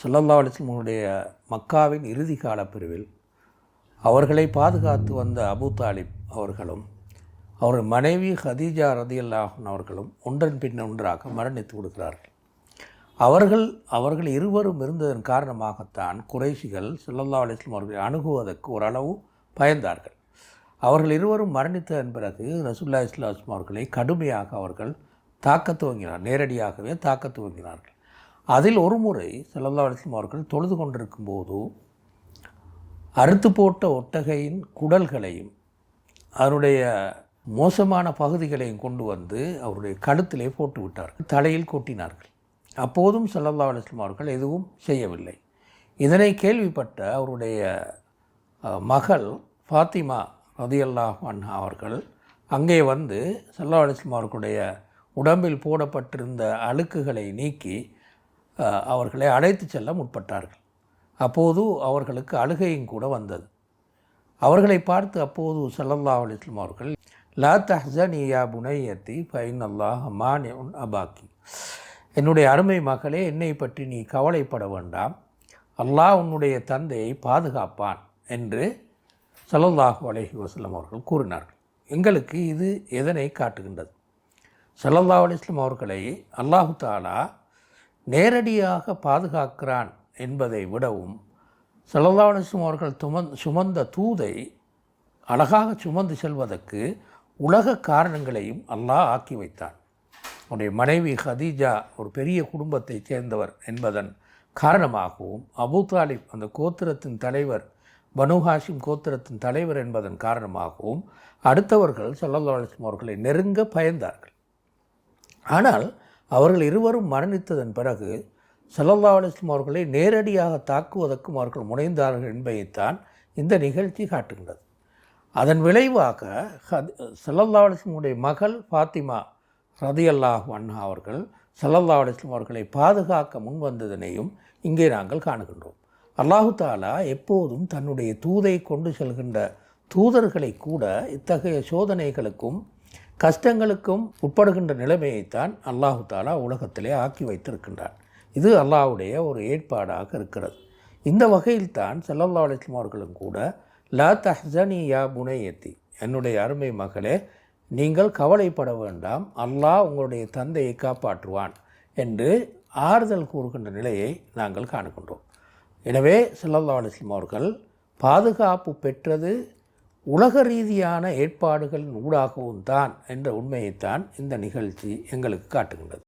சுல்லல்லா அலிஸ்லமுடைய மக்காவின் இறுதி கால பிரிவில் அவர்களை பாதுகாத்து வந்த அபூ தாலிப் அவர்களும் அவரது மனைவி ஹதீஜா ரதியல்லாஹன் அவர்களும் ஒன்றன் பின் ஒன்றாக மரணித்து கொடுக்கிறார்கள் அவர்கள் அவர்கள் இருவரும் இருந்ததன் காரணமாகத்தான் குறைஷிகள் சுல்லல்லா அலிஸ்லம் அவர்களை அணுகுவதற்கு ஓரளவு பயந்தார்கள். அவர்கள் இருவரும் மரணித்ததன் பிறகு ரசுல்லா இஸ்லாம் அவர்களை கடுமையாக அவர்கள் தாக்க துவங்கினார் நேரடியாகவே தாக்க துவங்கினார்கள். அதில் ஒரு முறை செல்லல்லா அலைஹி அவர்கள் தொழுது கொண்டிருக்கும் போது அறுத்து போட்ட ஒட்டகையின் குடல்களையும் அதனுடைய மோசமான பகுதிகளையும் கொண்டு வந்து அவருடைய கழுத்திலே போட்டு விட்டார்கள் தலையில் கொட்டினார்கள். அப்போதும் செல்லல்லா அலைஹி அவர்கள் எதுவும் செய்யவில்லை. இதனை கேள்விப்பட்ட அவருடைய மகள் ஃபாத்திமா ரதியல்லா அண்ணா அவர்கள் அங்கே வந்து ஸல்லல்லாஹு அலைஹி அவர்களுடைய உடம்பில் போடப்பட்டிருந்த அழுக்குகளை நீக்கி அவர்களை அழைத்து செல்ல முற்பட்டார்கள். அப்போது அவர்களுக்கு அழுகையும் கூட வந்தது. அவர்களை பார்த்து அப்போது சல்லல்லா அலிஸ்லாம் அவர்கள் லா தஹ்சனியா புனையத்தி ஃபைன் அல்லாஹ் மான் அபாக்கி. என்னுடைய அருமை மகளே என்னை பற்றி நீ கவலைப்பட வேண்டாம். அல்லாஹ் உன்னுடைய தந்தையை பாதுகாப்பான் என்று சல்லல்லாஹு அலஹி வஸ்லம் அவர்கள் கூறினார்கள். எங்களுக்கு இது எதனை காட்டுகின்றது? சல்லல்லாஹ் அலிஸ்லாம் அவர்களை அல்லாஹு தாலா நேரடியாக பாதுகாக்கிறான் என்பதை விடவும் ஸல்லல்லாஹு அவர்கள் துமந் சுமந்த தூதை அழகாக சுமந்து செல்வதற்கு உலக காரணங்களையும் அல்லாஹ் ஆக்கி வைத்தான். அவருடைய மனைவி ஹதீஜா ஒரு பெரிய குடும்பத்தைச் சேர்ந்தவர் என்பதன் காரணமாகவும் அபூ தாலிப் அந்த கோத்திரத்தின் தலைவர் பனு ஹாஷிம் கோத்திரத்தின் தலைவர் என்பதன் காரணமாகவும் அடுத்தவர்கள் ஸல்லல்லாஹு அவர்களை நெருங்க பயந்தார்கள். ஆனால் அவர்கள் இருவரும் மரணித்ததன் பிறகு சல்லல்லா அலிஸ்லாம் அவர்களை நேரடியாக தாக்குவதற்கும் அவர்கள் முனைந்தார்கள் என்பதைத்தான் இந்த நிகழ்ச்சி காட்டுகின்றது. அதன் விளைவாக ஹத் ஸல்லல்லாஹு மகள் ஃபாத்திமா ரதியல்லாஹ் அண்ணா அவர்கள் சல்லல்லா அலிஸ்லாம் அவர்களை பாதுகாக்க முன்வந்ததனையும் இங்கே நாங்கள் காணுகின்றோம். அல்லாஹு தாலா எப்போதும் தன்னுடைய தூதை கொண்டு செல்கின்ற தூதர்களை கூட இத்தகைய சோதனைகளுக்கும் கஷ்டங்களுக்கும் உட்படுகின்ற நிலைமையைத்தான் அல்லாஹு தாலா உலகத்திலே ஆக்கி வைத்திருக்கின்றான். இது அல்லாஹ்வுடைய ஒரு ஏற்பாடாக இருக்கிறது. இந்த வகையில் தான் செல்லல்லா அலிஸ்லாம் அவர்களும் கூட லா தஹ்சனி யா புனையத்தி என்னுடைய அருமை மகளே நீங்கள் கவலைப்பட வேண்டாம் அல்லாஹ் உங்களுடைய தந்தையை காப்பாற்றுவான் என்று ஆறுதல் கூறுகின்ற நிலையை நாங்கள் காணுகின்றோம். எனவே செல்லல்லா அலிஸ்லாம் அவர்கள் பாதுகாப்பு பெற்றது உலக ரீதியான ஏற்பாடுகளின் ஊடாகவும் தான் என்ற உண்மையைத்தான் இந்த நிகழ்ச்சி எங்களுக்கு காட்டுகின்றது.